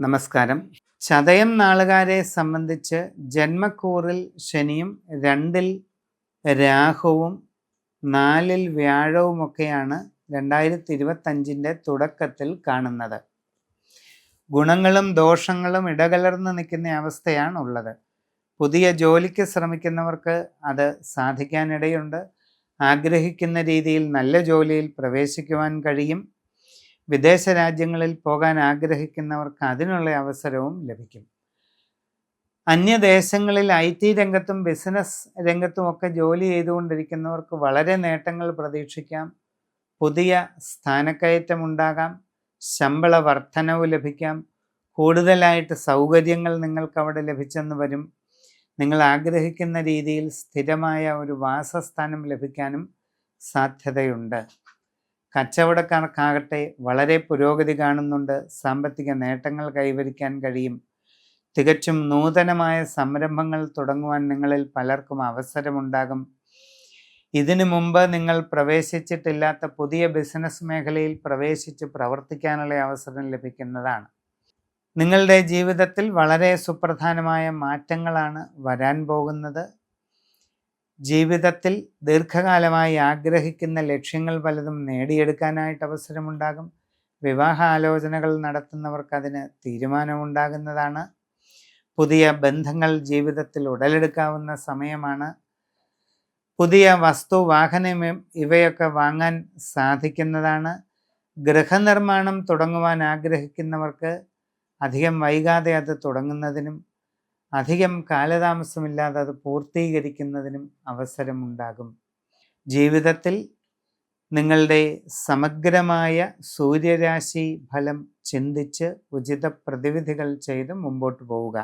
നമസ്കാരം. ചതയം നാളുകാരെ സംബന്ധിച്ച് ജന്മക്കൂറിൽ ശനിയും രണ്ടിൽ രാഹുവും നാലിൽ വ്യാഴവുമൊക്കെയാണ് രണ്ടായിരത്തി ഇരുപത്തഞ്ചിന്റെ തുടക്കത്തിൽ കാണുന്നത്. ഗുണങ്ങളും ദോഷങ്ങളും ഇടകലർന്ന് നിൽക്കുന്ന അവസ്ഥയാണ് ഉള്ളത്. പുതിയ ജോലിക്ക് ശ്രമിക്കുന്നവർക്ക് അത് സാധിക്കാനിടയുണ്ട്. ആഗ്രഹിക്കുന്ന രീതിയിൽ നല്ല ജോലിയിൽ പ്രവേശിക്കുവാൻ കഴിയും. വിദേശ രാജ്യങ്ങളിൽ പോകാൻ ആഗ്രഹിക്കുന്നവർക്ക് അതിനുള്ള അവസരവും ലഭിക്കും. അന്യദേശങ്ങളിൽ ഐ ടി രംഗത്തും ബിസിനസ് രംഗത്തും ഒക്കെ ജോലി ചെയ്തുകൊണ്ടിരിക്കുന്നവർക്ക് വളരെ നേട്ടങ്ങൾ പ്രതീക്ഷിക്കാം. പുതിയ സ്ഥാനക്കയറ്റം ഉണ്ടാകാം. ശമ്പള വർധനവ് ലഭിക്കാം. കൂടുതലായിട്ട് സൗകര്യങ്ങൾ നിങ്ങൾക്ക് അവിടെ ലഭിച്ചെന്ന് വരും. നിങ്ങൾ ആഗ്രഹിക്കുന്ന രീതിയിൽ സ്ഥിരമായ ഒരു വാസസ്ഥാനം ലഭിക്കാനും സാധ്യതയുണ്ട്. കച്ചവടക്കാർക്കാകട്ടെ വളരെ പുരോഗതി കാണുന്നുണ്ട്. സാമ്പത്തിക നേട്ടങ്ങൾ കൈവരിക്കാൻ കഴിയും. തികച്ചും നൂതനമായ സംരംഭങ്ങൾ തുടങ്ങുവാൻ നിങ്ങളിൽ പലർക്കും അവസരമുണ്ടാകും. ഇതിനു മുമ്പ് നിങ്ങൾ പ്രവേശിച്ചിട്ടില്ലാത്ത പുതിയ ബിസിനസ് മേഖലയിൽ പ്രവേശിച്ച് പ്രവർത്തിക്കാനുള്ള അവസരം ലഭിക്കുന്നതാണ്. നിങ്ങളുടെ ജീവിതത്തിൽ വളരെ സുപ്രധാനമായ മാറ്റങ്ങളാണ് വരാൻ പോകുന്നത്. ജീവിതത്തിൽ ദീർഘകാലമായി ആഗ്രഹിക്കുന്ന ലക്ഷ്യങ്ങൾ പലതും നേടിയെടുക്കാനായിട്ട് അവസരമുണ്ടാകും. വിവാഹ ആലോചനകൾ നടത്തുന്നവർക്ക് അതിന് തീരുമാനമുണ്ടാകുന്നതാണ്. പുതിയ ബന്ധങ്ങൾ ജീവിതത്തിൽ ഉടലെടുക്കാവുന്ന സമയമാണ്. പുതിയ വസ്തു വാഹനം ഇവയൊക്കെ വാങ്ങാൻ സാധിക്കുന്നതാണ്. ഗൃഹനിർമ്മാണം തുടങ്ങുവാൻ ആഗ്രഹിക്കുന്നവർക്ക് അധികം വൈകാതെ അത് തുടങ്ങുന്നതിനും അധികം കാലതാമസമില്ലാതെ അത് പൂർത്തീകരിക്കുന്നതിനും അവസരമുണ്ടാകും. ജീവിതത്തിൽ നിങ്ങളുടെ സമഗ്രമായ സൂര്യരാശി ഫലം ചിന്തിച്ച് ഉചിത പ്രതിവിധികൾ ചെയ്ത് മുമ്പോട്ട് പോവുക.